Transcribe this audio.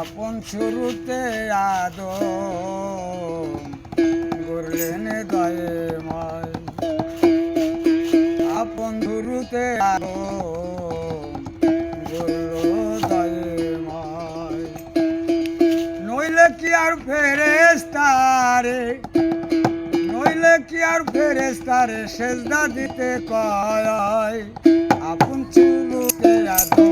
আপন শুরুতে আদ গড়লেন দয়ময়। আপন শুরুতে আদ দয়ে ময় নইলে কি আর ফেরেস্তারে নইলে কি আর ফেরেস্তারে সেজদা দিতে কয়। আপন চুলুকে আদো